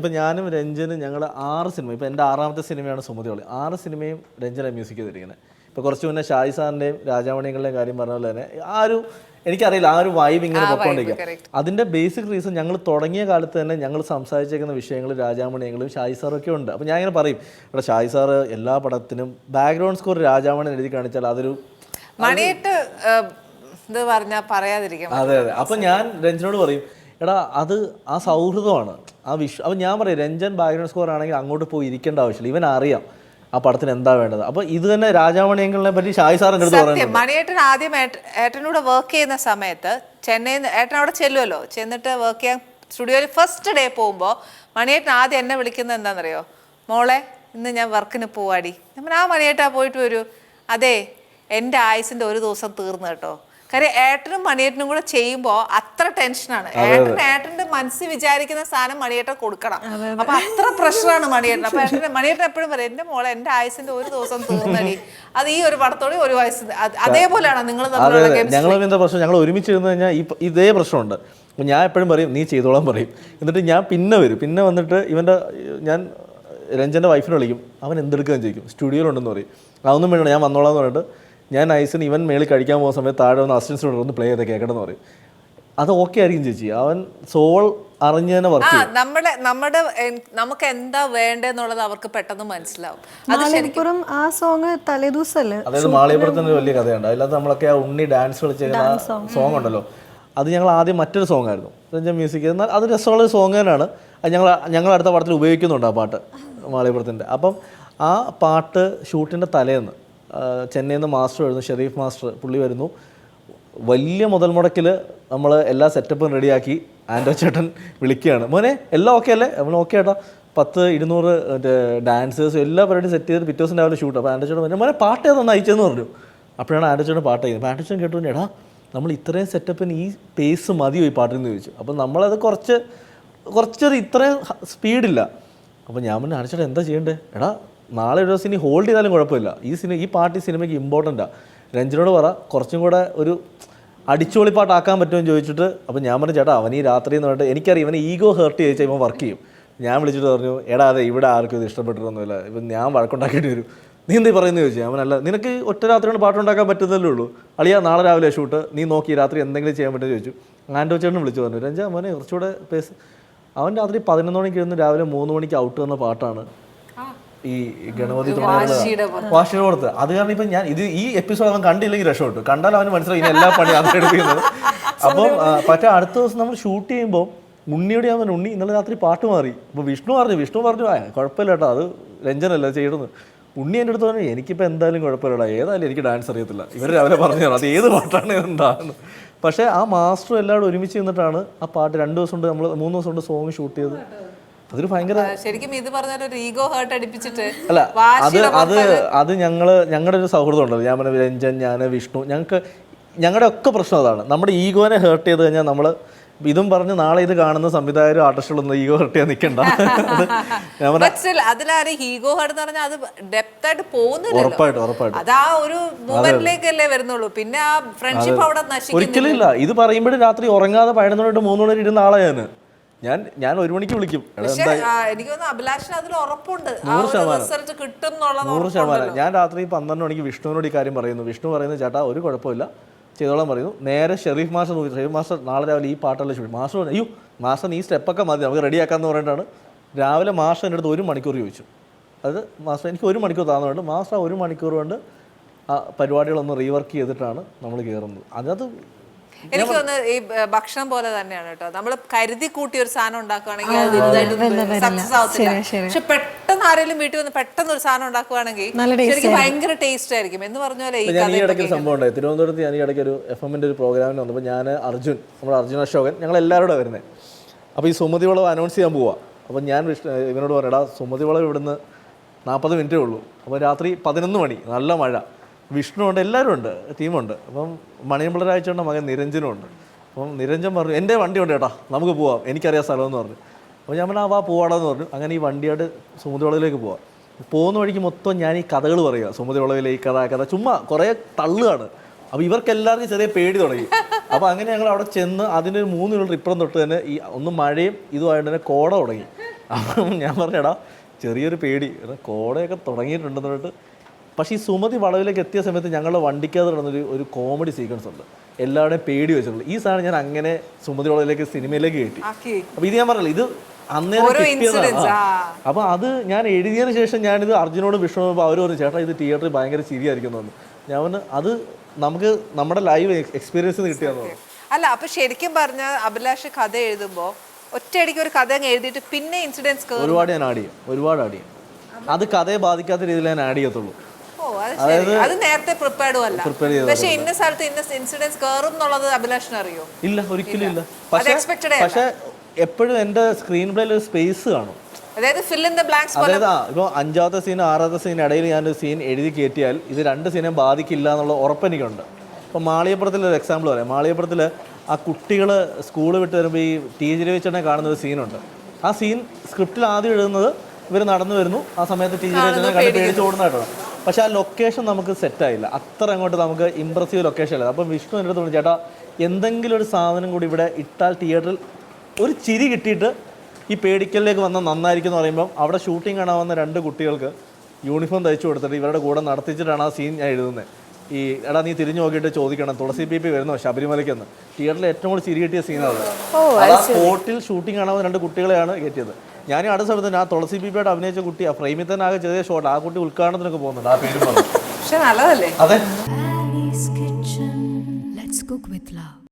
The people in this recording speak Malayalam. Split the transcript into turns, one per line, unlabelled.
ഇപ്പം ഞാനും രഞ്ജനും ഞങ്ങൾ ആറ് സിനിമ ഇപ്പം എന്റെ ആറാമത്തെ സിനിമയാണ് സുമതിയോളി. ആറ് സിനിമയും രഞ്ജന മ്യൂസിക് ചെയ്തിരിക്കുന്നത് ഇപ്പോൾ കുറച്ച് മുന്നേ ഷായി സാറിന്റെയും രാജാമണികളുടെയും കാര്യം പറഞ്ഞ പോലെ തന്നെ ആ ഒരു എനിക്കറിയില്ല ആ ഒരു വൈബ് ഇങ്ങനെ പൊക്കോണ്ടിരിക്കുക അതിന്റെ ബേസിക് റീസൺ ഞങ്ങൾ തുടങ്ങിയ കാലത്ത് തന്നെ ഞങ്ങൾ സംസാരിച്ചേക്കുന്ന വിഷയങ്ങൾ രാജാമണികളും ഷായി സാറൊക്കെ ഉണ്ട്. അപ്പോൾ ഞാൻ ഇങ്ങനെ പറയും ഇവിടെ ഷായി സാറ് എല്ലാ പടത്തിനും ബാക്ക്ഗ്രൗണ്ട് സ്കോർ രാജാമണി എഴുതി കാണിച്ചാൽ അതൊരു
മണിയിട്ട് ഇത് പറഞ്ഞാൽ പറയാതിരിക്കാം
അതെ അതെ. അപ്പം ഞാൻ രഞ്ജനോട് പറയും എടാ അത് ആ സൗഹൃദമാണ്. ആ വിഷ അപ്പം ഞാൻ പറയും രഞ്ജൻ ബാക്ക്ഗ്രൗണ്ട് സ്കോർ ആണെങ്കിൽ അങ്ങോട്ട് പോയി ഇരിക്കേണ്ട ആവശ്യമില്ല. ഇവൻ അറിയാം ആ പടത്തിന് എന്താ വേണ്ടത്. അപ്പൊ ഇത് തന്നെ രാജാമണിയങ്കളിനെ പറ്റി ഷായി സാർ എന്റെ അടുത്ത് പറയുന്നത്
മണിയേട്ടൻ ആദ്യം ഏട്ടനോട് ഏട്ടനൂടെ വർക്ക് ചെയ്യുന്ന സമയത്ത് ചെന്നൈ ഏട്ടൻ അവിടെ ചെല്ലുമല്ലോ ചെന്നിട്ട് വർക്ക് ചെയ്യാൻ സ്റ്റുഡിയോയിൽ ഫസ്റ്റ് ഡേ പോകുമ്പോൾ മണിയേട്ടൻ ആദ്യം എന്നെ വിളിക്കുന്നത് എന്താണെന്നറിയോ മോളെ ഇന്ന് ഞാൻ വർക്കിന് പോവാടി. നമ്മൾ ആ മണിയേട്ടാ പോയിട്ട് വരൂ. അതെ എന്റെ ആയുസിന്റെ ഒരു ദിവസം തീർന്നു കേട്ടോ. കാര്യം ഏട്ടനും മണിയേട്ടനും കൂടെ ചെയ്യുമ്പോൾ അത്ര ടെൻഷനാണ്. ഏട്ടൻ ഏട്ടന്റെ മനസ്സിൽ വിചാരിക്കുന്ന സാധനം മണിയേട്ടൻ കൊടുക്കണം. അപ്പൊ അത്ര പ്രഷറാണ് മണിയേട്ടൻ. അപ്പൊ ഏട്ടൻ മണിയേട്ടൻ എപ്പോഴും പറയും എന്റെ മോളെ എന്റെ ആയുസിന്റെ ഒരു ദിവസം തീർന്നടി. അത് ഈ ഒരു പടത്തോടെ ഒരു വയസ്സ് അതേപോലെയാണ് നിങ്ങൾ
ഞങ്ങൾ എന്താ പ്രശ്നം? ഞങ്ങൾ ഒരുമിച്ച് ഇരുന്ന് കഴിഞ്ഞാൽ ഇതേ പ്രശ്നമുണ്ട്. ഞാൻ എപ്പോഴും പറയും നീ ചെയ്തോളാൻ പറയും. എന്നിട്ട് ഞാൻ പിന്നെ വരും. പിന്നെ വന്നിട്ട് ഇവന്റെ ഞാൻ രഞ്ജന്റെ വൈഫിനെ വിളിക്കും. അവൻ എന്തെടുക്കുകയും ചോദിക്കും സ്റ്റുഡിയോയിലുണ്ടെന്ന് പറയും. അതൊന്നും വേണ്ട ഞാൻ വന്നോളാം എന്ന് പറഞ്ഞിട്ട് ഞാൻ ഐസിന് ഇവൻ മേളിൽ കഴിക്കാൻ പോകുന്ന സമയത്ത് താഴെ വന്ന് അസിസ്റ്റൻസിനോട് ഒന്ന് പ്ലേ ചെയ്ത് കേൾക്കണം എന്ന് പറയും. അത് ഓക്കെ ആയിരിക്കും ചേച്ചി. അവൻ സോൾ അറിഞ്ഞ് തന്നെ വർക്ക്
നമ്മുടെ നമ്മുടെ നമുക്ക് എന്താ വേണ്ടെന്നുള്ളത് അവർക്ക് പെട്ടെന്ന് മനസ്സിലാവും. അത് ശരിക്കും
ആ സോങ് തലേദിവസല്ലേ
അതായത് മാളികപ്പുറത്തിന് വലിയ കഥയുണ്ട്. അതിനകത്ത് നമ്മളൊക്കെ ആ ഉണ്ണി ഡാൻസ് കളിച്ചിരുന്ന സോങ് ഉണ്ടല്ലോ. അത് ഞങ്ങൾ ആദ്യം മറ്റൊരു സോങ് ആയിരുന്നു. രഞ്ജൻ മ്യൂസിക് എന്നാൽ അത് രസമുള്ള ഒരു സോങ് തന്നെയാണ്. അത് ഞങ്ങൾ ഞങ്ങൾ അടുത്ത പടത്തിൽ ഉപയോഗിക്കുന്നുണ്ട് ആ പാട്ട് മാളിയപ്പുറത്തിന്റെ അപ്പം ആ പാട്ട് ഷൂട്ടിന്റെ തലേന്ന് ചെന്നൈയിൽ നിന്ന് മാസ്റ്റർ വരുന്നു ഷെരീഫ് മാസ്റ്റർ പുള്ളി വരുന്നു. വലിയ മുതൽ മുടക്കിൽ നമ്മൾ എല്ലാ സെറ്റപ്പും റെഡിയാക്കി ആൻഡോ ചേട്ടൻ വിളിക്കുകയാണ്. മോനെ എല്ലാം ഓക്കെ അല്ലേ? നമ്മൾ ഓക്കെ ഏട്ടാ പത്ത് ഇരുന്നൂറ് മറ്റേ ഡാൻസേഴ്സും എല്ലാ പരിപാടിയും സെറ്റ് ചെയ്ത് പിറ്റേ ദിവസം രാവിലെ ഷൂട്ട് അപ്പോൾ ആൻഡോ ചേട്ടൻ മോനെ പാട്ട് ഏതൊന്ന് അയച്ചതെന്ന് പറഞ്ഞു. അപ്പോഴാണ് ആൻഡോ ചേട്ടൻ പാട്ട് അപ്പോൾ ആൻഡോ ചേട്ടൻ കേട്ടു എടാ നമ്മൾ ഇത്രയും സെറ്റപ്പിന് ഈ പേസ് മതിയോ ഈ പാട്ടിൽ? നിന്ന് ചോദിച്ചു. അപ്പോൾ നമ്മളത് കുറച്ച് കുറച്ചൊരു ഇത്രയും സ്പീഡില്ല അപ്പോൾ ഞാൻ പിന്നെ ആൻഡോ ചേട്ടൻ എന്താ ചെയ്യേണ്ടത് എടാ നാളെ ഒരു ഇനി ഹോൾഡ് ചെയ്താലും കുഴപ്പമില്ല. ഈ സിനിമ ഈ പാട്ട് ഈ സിനിമയ്ക്ക് ഇമ്പോർട്ടന്റാണ് രഞ്ജനോട് പറ കുറച്ചും കൂടെ ഒരു അടിച്ചുപൊളിപ്പാട്ടാക്കാൻ പറ്റുമെന്ന് ചോദിച്ചിട്ട് അപ്പോൾ ഞാൻ പറഞ്ഞു ചേട്ടാ അവൻ ഈ രാത്രി എന്ന് പറഞ്ഞിട്ട് എനിക്കറിയാം ഇവനെ ഈഗോ ഹേർട്ട് ചെയ്ത് ഇവൻ വർക്ക് ചെയ്യും. ഞാൻ വിളിച്ചിട്ട് പറഞ്ഞു എടാ അതെ ഇവിടെ ആർക്കും ഇത് ഇഷ്ടപ്പെട്ടിട്ടൊന്നുമില്ല. ഇപ്പം ഞാൻ വഴക്കുണ്ടാക്കേണ്ടി വരും. നീ എന്തീ പറയുന്നത് ചോദിച്ചു? അവനല്ല നിനക്ക് ഒറ്റ രാത്രി കൊണ്ട് പാട്ടുണ്ടാക്കാൻ പറ്റുന്നല്ലേ ഉള്ളൂ. അളിയാ നാളെ രാവിലെ ഷൂട്ട് നീ നോക്കി രാത്രി എന്തെങ്കിലും ചെയ്യാൻ പറ്റുമെന്ന് ചോദിച്ചു. ആൻഡോ ചേട്ടൻ വിളിച്ചു പറഞ്ഞു രഞ്ജാ മോനെ കുറച്ചുകൂടെ പേസ് അവൻ രാത്രി പതിനൊന്ന് മണിക്ക് ഇരുന്ന് രാവിലെ മൂന്ന് മണിക്ക് ഔട്ട് വന്ന പാട്ടാണ്. ഈ ഗണപതി
വാശിയുടെ
വാശിയുടെ പുറത്ത്. അത് കാരണം ഇപ്പൊ ഞാൻ ഇത് ഈ എപ്പിസോഡ് അവൻ കണ്ടില്ലെങ്കിൽ രക്ഷപ്പെട്ടു. കണ്ടാൽ അവന് മനസ്സിലായി എല്ലാ പണി അത് എടുക്കുന്നത്. അപ്പം പക്ഷേ അടുത്ത ദിവസം നമ്മൾ ഷൂട്ട് ചെയ്യുമ്പോൾ ഉണ്ണിയുടെ അവൻ ഉണ്ണി ഇന്നലെ രാത്രി പാട്ട് മാറി. അപ്പോൾ വിഷ്ണു പറഞ്ഞു വിഷ്ണു പറഞ്ഞു ആ കുഴപ്പമില്ല കേട്ടോ അത് രഞ്ജനല്ല ചെയ്യണമെന്ന്. ഉണ്ണി എന്റെ അടുത്ത് പറഞ്ഞു എനിക്കിപ്പോൾ എന്തായാലും കുഴപ്പമില്ലടാ ഏതായാലും എനിക്ക് ഡാൻസ് അറിയത്തില്ല. ഇവർ രാവിലെ പറഞ്ഞു തരാം അത് ഏത് പാട്ടാണ് എന്താണ് പക്ഷേ ആ മാസ്റ്ററും എല്ലാവരും ഒരുമിച്ച് നിന്നിട്ടാണ് ആ പാട്ട് രണ്ട് ദിവസം കൊണ്ട് നമ്മൾ മൂന്ന് ദിവസം കൊണ്ട് സോങ് ഷൂട്ട് ചെയ്ത് അതൊരു ഭയങ്കര
ശരിക്കും ഇത് പറഞ്ഞാൽ ഒരു ഈഗോ ഹേർട്ട് അടിപ്പിച്ചിട്ട്
അല്ല അത് അത് അത് ഞങ്ങൾ ഞങ്ങളുടെ ഒരു സൗഹൃദം ഉണ്ടല്ലോ. ഞാൻ പറഞ്ഞ രഞ്ജൻ ഞാൻ വിഷ്ണു ഞങ്ങൾക്ക് ഞങ്ങളുടെ ഒക്കെ പ്രശ്നം അതാണ്. നമ്മുടെ ഈഗോനെ ഹേർട്ട് ചെയ്ത് കഴിഞ്ഞാൽ നമ്മൾ ഇതും പറഞ്ഞ് നാളെ ഇത് കാണുന്ന സംവിധായകരും ആർട്ടിസ്റ്റുകളൊന്നും ഈഗോ ഹർട്ട് ചെയ്യാൻ നിൽക്കണ്ട
ഈഗോ ഹർട്ട് എന്ന് പറഞ്ഞാൽ അത് ഡെപ്ത് ആയിട്ട് പോകുന്നില്ല
ഉറപ്പായിട്ടും ഉറപ്പായിട്ടും.
അത് ആ ഒരു മൂവ്മെന്റിലേക്കല്ലേ വരുന്നുള്ളൂ. പിന്നെ ആ ഫ്രണ്ട്ഷിപ്പ് അവിടെ
ഒരിക്കലും ഇല്ല. ഇത് പറയുമ്പോഴും രാത്രി ഉറങ്ങാതെ പഴയ തൊട്ട് മൂന്ന് മണി വരെ ഇരുന്ന ആളെ ഞാൻ ഞാൻ ഞാൻ ഒരു മണിക്ക് വിളിക്കും.
എനിക്ക് അഭിലാഷിന് അതിൽ ഉറപ്പുണ്ട്.
നൂറ് ശതമാനം. നൂറ് ശതമാനം. ഞാൻ രാത്രി പന്ത്രണ്ട് മണിക്ക് വിഷ്ണുവിനോട് ഈ കാര്യം പറയുന്നു. വിഷ്ണു പറയുന്നത് ചേട്ടാ ഒരു കുഴപ്പമില്ല. ചെയ്തോളാൻ പറയുന്നു. നേരെ ഷെറീഫ് മാസ്റ്റർ നോക്കി. ഷെറീഫ് മാസ്റ്റർ നാളെ രാവിലെ ഈ പാട്ടല്ല ചോദിച്ചു മാസ്റ്റർ അയ്യോ മാസ്റ്റർ ഈ സ്റ്റെപ്പൊക്കെ മതി നമുക്ക് റെഡിയാക്കാന്ന് പറഞ്ഞിട്ടാണ്. രാവിലെ മാസ്റ്റർ എന്റെ അടുത്ത് ഒരു മണിക്കൂർ ചോദിച്ചു. അത് മാസ്റ്റർ എനിക്ക് ഒരു മണിക്കൂർ താന്നുകൊണ്ട് മാസ്റ്റർ ഒരു മണിക്കൂർ കൊണ്ട് ആ പരിപാടികളൊന്ന് റീവർക്ക് ചെയ്തിട്ടാണ് നമ്മൾ കയറുന്നത്. അതിനകത്ത്
എനിക്ക് തോന്നുന്നത് ഈ ഭക്ഷണം പോലെ തന്നെയാണ് കേട്ടോ. നമ്മൾ കരുതി കൂട്ടി ഒരു സാധനം ഉണ്ടാക്കുകയാണെങ്കിൽ അത് വലുതായിട്ട് സക്സസ് ആവത്തില്ല. പക്ഷെ പെട്ടെന്ന് ആരെങ്കിലും വീട്ടിൽ വന്ന് പെട്ടെന്ന് ഒരു സാധനം ഉണ്ടാക്കുവാണെങ്കിൽ ശരിക്കും ഭയങ്കര ടേസ്റ്റ് ആയിരിക്കും. എന്ന് പറഞ്ഞ പോലെ ഈ
ഇടയ്ക്ക് സംഭവം ഉണ്ടായി. തിരുവനന്തപുരത്ത് ഞാൻ ഈ ഇടയ്ക്ക് ഒരു എഫ് എമ്മിന്റെ ഒരു പ്രോഗ്രാമിന് വന്നപ്പോൾ ഞാൻ അർജുൻ നമ്മുടെ അർജുൻ അശോകൻ ഞങ്ങൾ എല്ലാവരും വരുന്നത് അപ്പോൾ ഈ സുമതി വളവ് അനൗൺസ് ചെയ്യാൻ പോവാ. അപ്പോൾ ഞാൻ ഇവനോട് പറയടാ സുമതി വളവ് ഇവിടുന്ന് നാൽപ്പത് മിനിറ്റേ ഉള്ളൂ. അപ്പോൾ രാത്രി പതിനൊന്ന് മണി നല്ല മഴ. വിഷ്ണു ഉണ്ട് എല്ലാവരും ഉണ്ട് ടീമുണ്ട്. അപ്പം മണിയമ്പിള്ള രാഴ്ചയുടെ മകൻ നിരഞ്ജനും ഉണ്ട് അപ്പം നിരഞ്ജൻ പറഞ്ഞു എന്റെ വണ്ടിയുണ്ട് ചേട്ടാ നമുക്ക് പോവാം എനിക്കറിയാം സ്ഥലമെന്ന് പറഞ്ഞു. അപ്പോൾ ഞാൻ പറഞ്ഞു ആ പോവാടാന്ന് പറഞ്ഞു. അങ്ങനെ ഈ വണ്ടിയായിട്ട് സുമുദ്രവളവിലേക്ക് വളവിലേക്ക് പോവാം. പോകുന്ന വഴിക്ക് മൊത്തം ഞാൻ ഈ കഥകൾ പറയുക സുമുദ്രവളവിലെ ഈ കഥ കഥ. ചുമ്മാ കുറേ തള്ളുകയാണ് അപ്പോൾ ഇവർക്കെല്ലാവർക്കും ചെറിയ പേടി തുടങ്ങി. അപ്പോൾ അങ്ങനെ ഞങ്ങൾ അവിടെ ചെന്ന് അതിനൊരു മൂന്ന് കിലോമീറ്റർ ഇപ്പുറം തൊട്ട് തന്നെ ഈ ഒന്ന് മഴയും ഇതുമായിട്ട് തന്നെ കോട തുടങ്ങി. അപ്പം ഞാൻ പറഞ്ഞടാ ചെറിയൊരു പേടി. കോടയൊക്കെ തുടങ്ങിയിട്ടുണ്ടെന്ന് പറഞ്ഞിട്ട് പക്ഷേ ഈ സുമതി വളവിലേക്ക് എത്തിയ സമയത്ത് ഞങ്ങളുടെ വണ്ടിക്കകത്ത് നടന്നൊരു ഒരു കോമഡി സീക്വൻസ് ഉണ്ട്. എല്ലാവരുടെയും പേടി വെച്ചിട്ടുള്ളത് ഈ സാധനം ഞാൻ അങ്ങനെ സുമതി വളവിലേക്ക് സിനിമയിലേക്ക് കയറ്റി.
അപ്പം
അപ്പൊ ഇത് ഞാൻ പറഞ്ഞില്ല ഇത് അന്നേരം
അപ്പം
കിട്ടിയതാണ്. ആ. അത് ഞാൻ എഴുതിയതിന് ശേഷം ഞാനിത് അർജുനോട് വിഷ്ണു അവർ പറഞ്ഞു ചേട്ടാ ഇത് തിയേറ്ററിൽ ഭയങ്കര ചിരിയായിരിക്കും എന്ന് ഞാൻ അത് നമുക്ക് നമ്മുടെ ലൈവ് എക്സ്പീരിയൻസ് കിട്ടിയാന്ന്
അല്ല അപ്പൊ ശരിക്കും പറഞ്ഞ അഭിലാഷ് കഥ എഴുതുമ്പോ ഒറ്റയടിക്ക് ഒരു കഥ എഴുതിയിട്ട് പിന്നെ ഇൻസിഡൻസ്
ഒരുപാട് ഞാൻ ആഡ് ചെയ്യും. ഒരുപാട് ആഡ് ചെയ്യും. അത് കഥയെ ബാധിക്കാത്ത രീതിയിൽ ഞാൻ ആഡ് ചെയ്യത്തുള്ളൂ.
ഓ അത് നേരത്തെ പ്രിപ്പയർഡും അല്ല. പക്ഷെ ഇന്ന സ്ഥലത്ത് ഇന്ന ഇൻസിഡൻസ് കേറും എന്നുള്ളത് അഭിലാഷിന് അറിയോ?
ഇല്ല ഒരിക്കലും ഇല്ല. പക്ഷേ. പക്ഷേ എപ്പോഴും എന്റെ സ്ക്രീൻ പ്ലേയിൽ ഒരു സ്പേസ് കാണും.
അതായത് ഫിൽ ഇൻ ദ ബ്ലാങ്ക്സ്
അതായത് ആ ഇപ്പോൾ അഞ്ചാമത്തെ സീൻ ആറാമത്തെ സീൻ ഇടയിൽ ഞാനൊരു സീൻ എഴുതി കയറ്റിയാൽ ഇത് രണ്ട് സീനെ ബാധിക്കില്ല എന്നുള്ള ഉറപ്പെനിക്കുണ്ട് ഇപ്പോൾ മാളിയപ്പുറത്തിൽ ഒരു എക്സാമ്പിൾ പറയാം. മാളിയപ്പുറത്തിൽ ആ കുട്ടികൾ സ്കൂൾ വിട്ട് വരുമ്പോൾ ഈ ടീച്ചർ വെച്ചെന്നെ കാണുന്ന ഒരു സീനുണ്ട് ആ സീൻ സ്ക്രിപ്റ്റിൽ ആദ്യം എഴുതുന്നത് ഇവർ നടന്നു വരുന്നു. ആ സമയത്ത് ടീച്ചർ വെച്ചെന്നെ കണ്ട് പേടിച്ച് ഓടുന്നതായിട്ടാണ്. പക്ഷേ ആ ലൊക്കേഷൻ നമുക്ക് സെറ്റായില്ല അത്ര അങ്ങോട്ട് നമുക്ക് ഇമ്പ്രസീവ് ലൊക്കേഷൻ അല്ല. അപ്പം വിഷ്ണു എന്റെ അടുത്ത് ചേട്ടാ എന്തെങ്കിലും ഒരു സാധനം കൂടി ഇവിടെ ഇട്ടാൽ തിയേറ്ററിൽ ഒരു ചിരി കിട്ടിയിട്ട് ഈ പേടിക്കലിലേക്ക് വന്നാൽ നന്നായിരിക്കും എന്ന് പറയുമ്പോൾ അവിടെ ഷൂട്ടിംഗ് കാണാൻ വന്ന രണ്ട് കുട്ടികൾക്ക് യൂണിഫോം തയ്ച്ചു കൊടുത്തിട്ട് ഇവരുടെ കൂടെ നടത്തിച്ചിട്ടാണ് ആ സീൻ ഞാൻ എഴുതുന്നത് ഈ എടാ നീ തിരിഞ്ഞു നോക്കിയിട്ട് ചോദിക്കണം. തുളസി പി പി വരുന്നോ? ശബരിമലയ്ക്കെന്ന് തിയേറ്ററിൽ ഏറ്റവും കൂടുതൽ ചിരി കിട്ടിയ സീനാണ് ആ സ്പോട്ടിൽ ഷൂട്ടിംഗ് കാണാൻ രണ്ട് കുട്ടികളെയാണ് കയറ്റിയത്. ഞാൻ അടുത്ത സമയത്ത് ആ തുളസി പി പിയുടെ അഭിനയിച്ച കുട്ടി ആ ഫ്രെയിമിൽ തന്നെ ആകെ ചെറിയ ഷോട്ട് ആ കുട്ടി ഉദ്ഘാടനത്തിനൊക്കെ പോകുന്നുണ്ട്. ആ പേര് പറഞ്ഞു
പക്ഷെ നല്ലതല്ലേ?
അതെ.